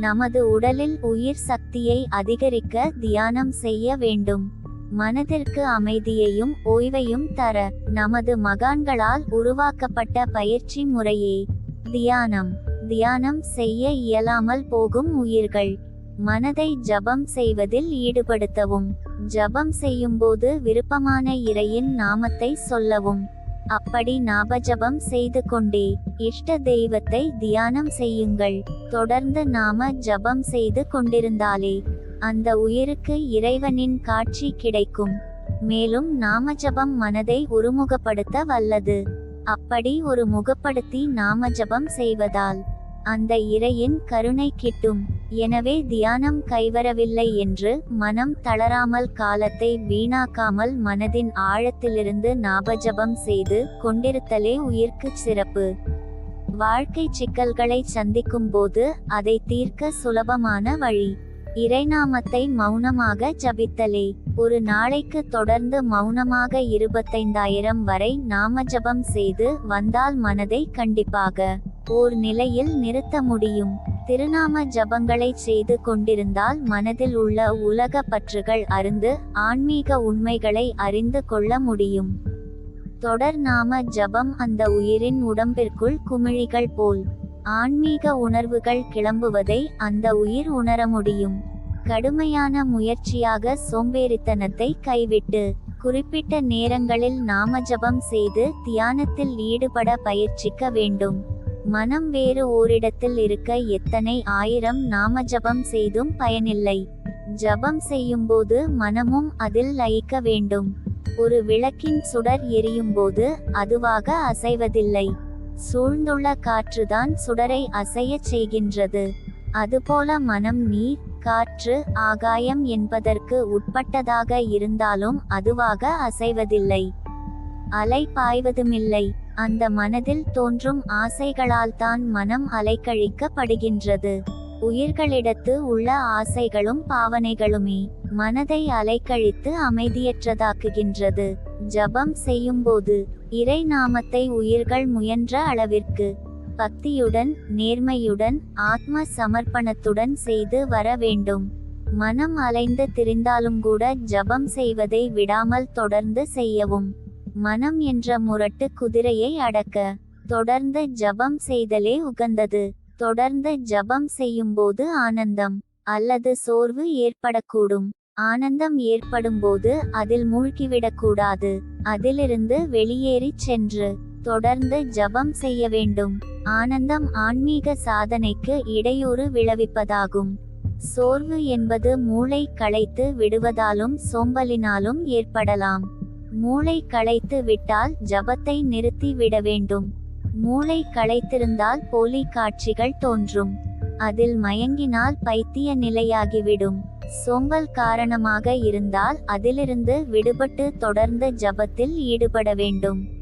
நமது உடலில் உயிர் சக்தியை அதிகரிக்க தியானம் செய்ய வேண்டும். மனதிற்கு அமைதியையும் ஓய்வையும் தர நமது மகான்களால் உருவாக்கப்பட்ட பயிற்சி முறையே. தியானம். தியானம் செய்ய இயலாமல் போகும் உயிர்கள். மனதை ஜபம் செய்வதில் ஈடுபடுத்தவும். ஜபம் செய்யும்போது விருப்பமான இறையின் நாமத்தை சொல்லவும். அப்படி நாபஜபம் செய்து கொண்டே இஷ்ட தெய்வத்தை தியானம் செய்யுங்கள். தொடர்ந்து நாம ஜபம் செய்து கொண்டிருந்தாலே அந்த உயிருக்கு இறைவனின் காட்சி கிடைக்கும். மேலும் நாமஜபம் மனதை ஒருமுகப்படுத்த வல்லது. அப்படி ஒரு முகப்படுத்தி நாமஜபம் செய்வதால் அந்த இறையின் கருணை கிட்டும். எனவே தியானம் கைவரவில்லை என்று மனம் தளராமல் காலத்தை வீணாக்காமல் மனதின் ஆழத்திலிருந்து நாபஜபம் செய்து கொண்டிருத்தலே உயிர்க்கு சிறப்பு. வாழ்க்கை சிக்கல்களை சந்திக்கும் போது அதை தீர்க்க சுலபமான வழி. இறைநாமத்தை மௌனமாக ஜபித்தலே. ஒரு நாளைக்கு தொடர்ந்து மௌனமாக இருபத்தைந்தாயிரம் வரை நாம ஜபம் செய்து வந்தால் மனதை கண்டிப்பாக ஓர் நிலையில் நிறுத்த முடியும். திருநாம ஜபங்களை செய்து கொண்டிருந்தால் மனதில் உள்ள உலக பற்றுகள் அருந்து ஆன்மீக உண்மைகளை அறிந்து கொள்ள முடியும். தொடர் நாம ஜபம் அந்த உயிரின் உடம்பிற்குள் குமிழிகள் போல் ஆன்மீக உணர்வுகள் கிளம்புவதை அந்த உயிர் உணர முடியும். கடுமையான முயற்சியாக சோம்பேறித்தனத்தை கைவிட்டு குறிப்பிட்ட நேரங்களில் நாமஜபம் செய்து தியானத்தில் ஈடுபட பயிற்சிக்க வேண்டும். மனம் வேறு ஓரிடத்தில் இருக்க எத்தனை ஆயிரம் நாம ஜபம் செய்தும் பயனில்லை. ஜபம் செய்யும்போது மனமும் அதில் லயிக்க வேண்டும். ஒரு விளக்கின் சுடர் எரியும்போது அதுவாக அசைவதில்லை. சூழ்ந்துள்ள காற்றுதான் சுடரை அசையச் செய்கின்றது. அதுபோல மனம் நீர் காற்று ஆகாயம் என்பதற்கு உட்பட்டதாக இருந்தாலும் அதுவாக அசைவதில்லை. அலை பாய்வதுமில்லை. அந்த மனதில் தோன்றும் ஆசைகளால் தான் மனம் அலைக்கழிக்கப்படுகின்றது. உயிர்களிடத்து உள்ள ஆசைகளும் பாவனைகளுமே மனதை அலைக்கழித்து அமைதியற்றதாக்குகின்றது. ஜபம் செய்யும்போது இறை நாமத்தை உயிர்கள் முயன்ற அளவிற்கு பக்தியுடன் நேர்மையுடன் ஆத்ம சமர்ப்பணத்துடன் செய்து வர வேண்டும். மனம் அலைந்து திரிந்தாலும் கூட ஜபம் செய்வதை விடாமல் தொடர்ந்து செய்யவும். மனம் என்ற முரட்டு குதிரையை அடக்க தொடர்ந்து ஜபம் செய்தலே உகந்தது. தொடர்ந்து ஜபம் செய்யும்போது ஆனந்தம் அல்லது சோர்வு ஏற்படக்கூடும். ஆனந்தம் ஏற்படும்போது அதில் மூழ்கிவிடக்கூடாது. அதிலிருந்து வெளியேறிச் சென்று தொடர்ந்து ஜபம் செய்ய வேண்டும். ஆனந்தம் ஆன்மீக சாதனைக்கு இடையூறு விளைவிப்பதாகும். சோர்வு என்பது மூளை களைத்து விடுவதாலும் சோம்பலினாலும் ஏற்படலாம். மூளை களைத்து விட்டால் ஜபத்தை நிறுத்தி விட வேண்டும். மூளை களைத்திருந்தால் போலி காட்சிகள் தோன்றும். அதில் மயங்கினால் பைத்திய நிலையாகிவிடும். சோம்பல் காரணமாக இருந்தால் அதிலிருந்து விடுபட்டு தொடர்ந்து ஜபத்தில் ஈடுபட வேண்டும்.